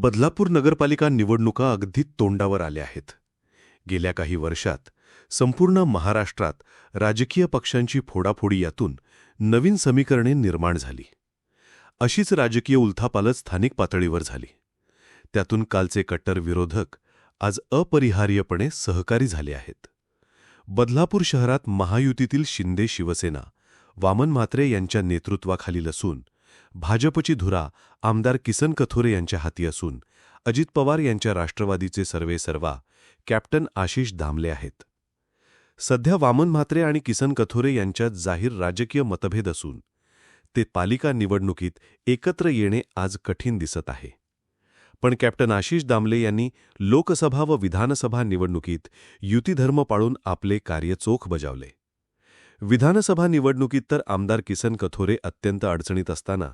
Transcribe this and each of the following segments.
बदलापूर नगरपालिका निवडणुका अगदी तोंडावर आल्या आहेत. गेल्या काही वर्षात संपूर्ण महाराष्ट्रात राजकीय पक्षांची फोडाफोडी यातून नवीन समीकरणे निर्माण झाली. अशीच राजकीय उलथापालच स्थानिक पातळीवर झाली. त्यातून कालचे कट्टर विरोधक आज अपरिहार्यपणे सहकारी झाले आहेत. बदलापूर शहरात महायुतीतील शिंदे शिवसेना वामन म्हात्रे यांच्या नेतृत्वाखालील असून भाजपची धुरा आमदार किसन कथोरे यांच्या हाती असून अजित पवार यांच्या राष्ट्रवादीचे सर्वे सर्वा कॅप्टन आशिष दामले आहेत. सध्या वामन म्हात्रे आणि किसन कथोरे यांच्यात जाहीर राजकीय मतभेद असून ते पालिका निवडणुकीत एकत्र येणे आज कठीण दिसत आहे. पण कॅप्टन आशिष दामले यांनी लोकसभा व विधानसभा निवडणुकीत युतीधर्म पाळून आपले कार्य चोख बजावले. विधानसभा निवडणुकीत तर आमदार किसन कथोरे अत्यंत अडचणीत असताना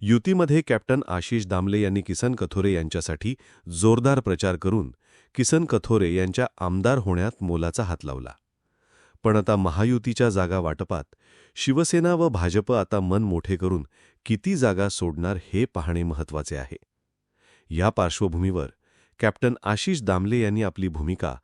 युतीमध्ये कॅप्टन आशिष दामले यांनी किसन कथोरे यांच्यासाठी जोरदार प्रचार करून किसन कथोरे यांच्या आमदार होण्यात मोलाचा हात लावला. पण आता महायुतीच्या जागा वाटपात शिवसेना व भाजप आता मन मोठे करून किती जागा सोडणार हे पाहणे महत्त्वाचे आहे. या पार्श्वभूमीवर कॅप्टन आशिष दामले यांनी आपली भूमिका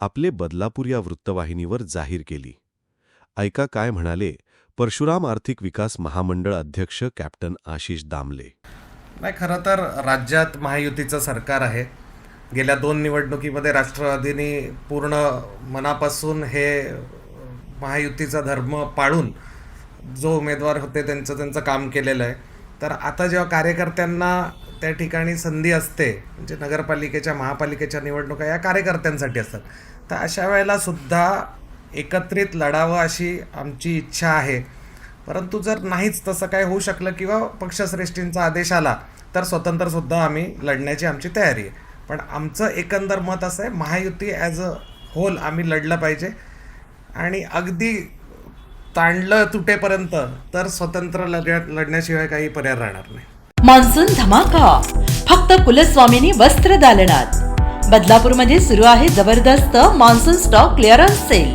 आपले बदलापूर या वृत्तवाहिनीवर जाहीर केली. ऐका काय म्हणाले. परशुराम आर्थिक विकास महामंडळ अध्यक्ष कॅप्टन आशिष दामले. नाही खरं तर राज्यात महायुतीचं सरकार आहे. गेल्या दोन निवडणुकीमध्ये राष्ट्रवादीने पूर्ण मनापासून हे महायुतीचा धर्म पाळून जो उमेदवार होते त्यांचं त्यांचं काम केलेलं आहे. तर आता जेव्हा कार्यकर्त्यांना त्या ठिकाणी संधी असते म्हणजे नगरपालिकेच्या महापालिकेच्या निवडणुका या कार्यकर्त्यांसाठी असतात. तर अशा वेळेला सुद्धा एकत्रित लढावं अशी आमची इच्छा आहे. परंतु जर नाहीच तसं काय होऊ शकलं किंवा पक्षश्रेष्ठींचा आदेश आला तर स्वतंत्रसुद्धा आम्ही लढण्याची आमची तयारी आहे. पण आमचं एकंदर मत असं आहे महायुती ॲज अ होल आम्ही लढलं पाहिजे. आणि अगदी ताणलं तुटेपर्यंत तर स्वतंत्र लढ लढण्याशिवाय काही पर्याय राहणार नाही. मान्सून धमाका. फक्त कुलस्वामिनी वस्त्र दालनात. बदलापूरमध्ये सुरू आहे जबरदस्त मान्सून स्टॉक क्लिअरन्स सेल